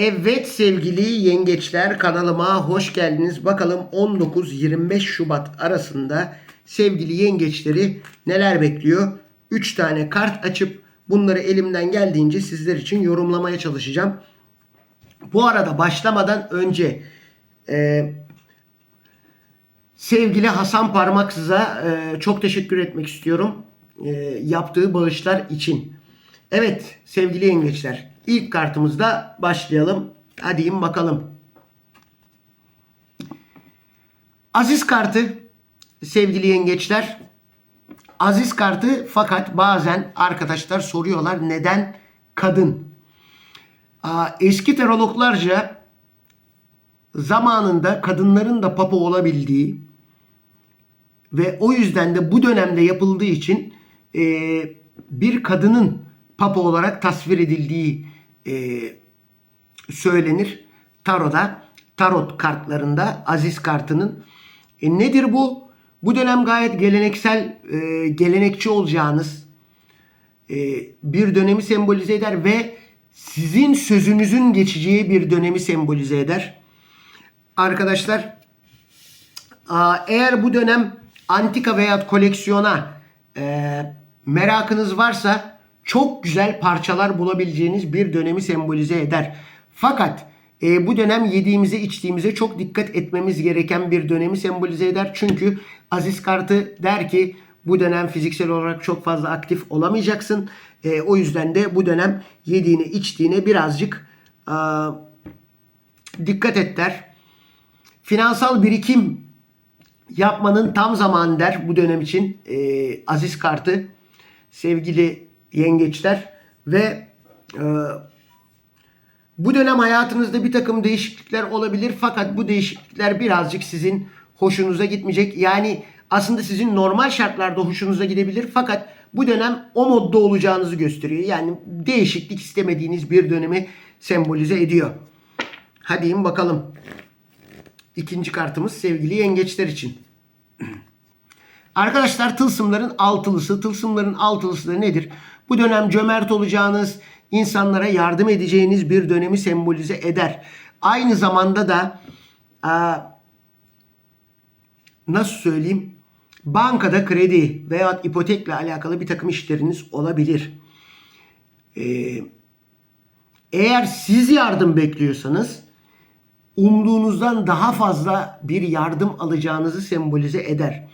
Evet sevgili yengeçler kanalıma hoş geldiniz. Bakalım 19-25 Şubat arasında sevgili yengeçleri neler bekliyor? 3 tane kart açıp bunları elimden geldiğince sizler için yorumlamaya çalışacağım. Bu arada başlamadan önce e, sevgili Hasan Parmaksız'a e, çok teşekkür etmek istiyorum. E, yaptığı bağışlar için. Evet sevgili yengeçler ilk kartımızda başlayalım. Hadi bakalım. Aziz kartı sevgili yengeçler. Aziz kartı fakat bazen arkadaşlar soruyorlar neden kadın? Eski terologlarca zamanında kadınların da papa olabildiği ve o yüzden de bu dönemde yapıldığı için bir kadının papa olarak tasvir edildiği e, söylenir. Taroda, tarot kartlarında Aziz kartının. E, nedir bu? Bu dönem gayet geleneksel, e, gelenekçi olacağınız e, bir dönemi sembolize eder ve sizin sözünüzün geçeceği bir dönemi sembolize eder. Arkadaşlar eğer bu dönem antika veya koleksiyona e, merakınız varsa çok güzel parçalar bulabileceğiniz bir dönemi sembolize eder. Fakat e, bu dönem yediğimize içtiğimize çok dikkat etmemiz gereken bir dönemi sembolize eder. Çünkü Aziz kartı der ki bu dönem fiziksel olarak çok fazla aktif olamayacaksın. E, o yüzden de bu dönem yediğine içtiğine birazcık aa, dikkat et der. Finansal birikim yapmanın tam zamanı der bu dönem için e, Aziz kartı sevgili yengeçler ve e, bu dönem hayatınızda bir takım değişiklikler olabilir fakat bu değişiklikler birazcık sizin hoşunuza gitmeyecek. Yani aslında sizin normal şartlarda hoşunuza gidebilir fakat bu dönem o modda olacağınızı gösteriyor. Yani değişiklik istemediğiniz bir dönemi sembolize ediyor. Hadi bakalım. İkinci kartımız sevgili yengeçler için. Arkadaşlar tılsımların altılısı. Tılsımların altılısı da nedir? Bu dönem cömert olacağınız, insanlara yardım edeceğiniz bir dönemi sembolize eder. Aynı zamanda da nasıl söyleyeyim? Bankada kredi veya ipotekle alakalı bir takım işleriniz olabilir. Ee, eğer siz yardım bekliyorsanız umduğunuzdan daha fazla bir yardım alacağınızı sembolize eder.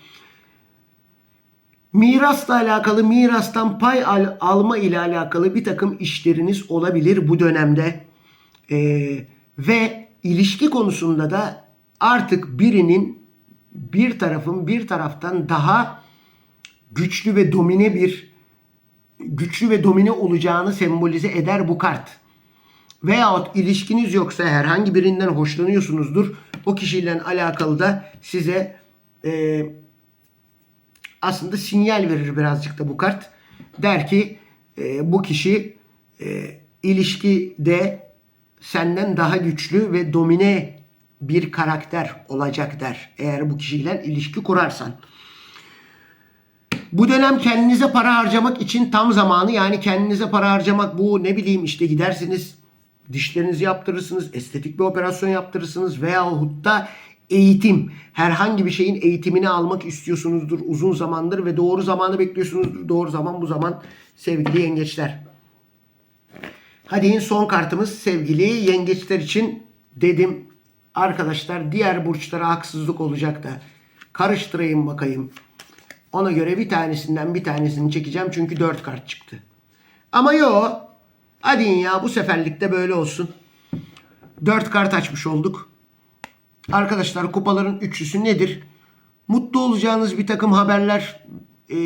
Mirasla alakalı, mirastan pay al, alma ile alakalı bir takım işleriniz olabilir bu dönemde. Ee, ve ilişki konusunda da artık birinin bir tarafın bir taraftan daha güçlü ve domine bir güçlü ve domine olacağını sembolize eder bu kart. Veyahut ilişkiniz yoksa herhangi birinden hoşlanıyorsunuzdur. O kişiyle alakalı da size e, aslında sinyal verir birazcık da bu kart. Der ki e, bu kişi e, ilişkide senden daha güçlü ve domine bir karakter olacak der. Eğer bu kişiyle ilişki kurarsan. Bu dönem kendinize para harcamak için tam zamanı. Yani kendinize para harcamak bu ne bileyim işte gidersiniz dişlerinizi yaptırırsınız, estetik bir operasyon yaptırırsınız veyahut da eğitim, herhangi bir şeyin eğitimini almak istiyorsunuzdur uzun zamandır ve doğru zamanı bekliyorsunuzdur. Doğru zaman bu zaman sevgili yengeçler. Hadi in son kartımız sevgili yengeçler için dedim arkadaşlar diğer burçlara haksızlık olacak da karıştırayım bakayım. Ona göre bir tanesinden bir tanesini çekeceğim çünkü 4 kart çıktı. Ama yo hadi ya bu seferlikte böyle olsun. 4 kart açmış olduk. Arkadaşlar kupaların üçlüsü nedir? Mutlu olacağınız bir takım haberler, e,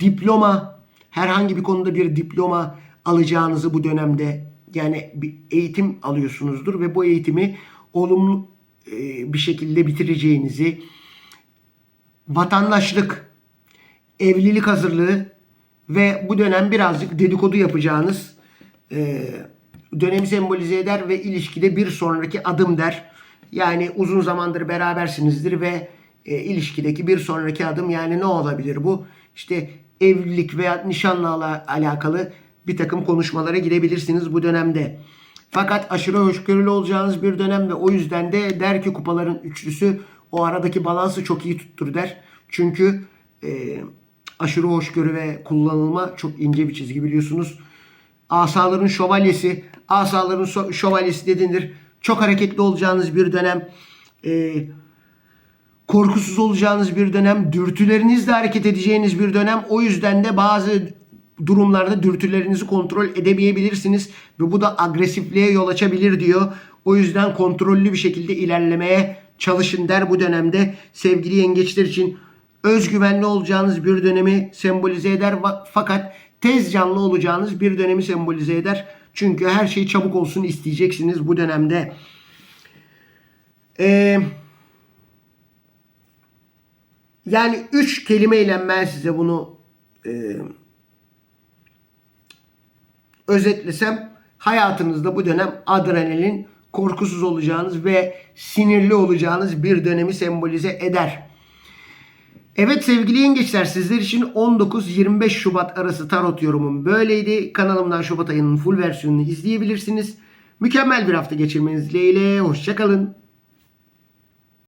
diploma, herhangi bir konuda bir diploma alacağınızı bu dönemde yani bir eğitim alıyorsunuzdur ve bu eğitimi olumlu e, bir şekilde bitireceğinizi, vatandaşlık, evlilik hazırlığı ve bu dönem birazcık dedikodu yapacağınız e, dönemi sembolize eder ve ilişkide bir sonraki adım der. Yani uzun zamandır berabersinizdir ve e, ilişkideki bir sonraki adım yani ne olabilir bu? İşte evlilik veya nişanla alakalı bir takım konuşmalara girebilirsiniz bu dönemde. Fakat aşırı hoşgörülü olacağınız bir dönem ve o yüzden de der ki kupaların üçlüsü o aradaki balansı çok iyi tuttur der. Çünkü e, aşırı hoşgörü ve kullanılma çok ince bir çizgi biliyorsunuz. Asaların şövalyesi, asaların şövalyesi dedindir. Çok hareketli olacağınız bir dönem. E, korkusuz olacağınız bir dönem, dürtülerinizle hareket edeceğiniz bir dönem. O yüzden de bazı durumlarda dürtülerinizi kontrol edemeyebilirsiniz ve bu da agresifliğe yol açabilir diyor. O yüzden kontrollü bir şekilde ilerlemeye çalışın der bu dönemde sevgili yengeçler için özgüvenli olacağınız bir dönemi sembolize eder fakat tez canlı olacağınız bir dönemi sembolize eder. Çünkü her şey çabuk olsun isteyeceksiniz bu dönemde. Eee yani üç kelimeyle ben size bunu e, özetlesem hayatınızda bu dönem adrenalin korkusuz olacağınız ve sinirli olacağınız bir dönemi sembolize eder. Evet sevgili yengeçler sizler için 19-25 Şubat arası tarot yorumum böyleydi. Kanalımdan Şubat ayının full versiyonunu izleyebilirsiniz. Mükemmel bir hafta geçirmeniz dileğiyle. Hoşçakalın.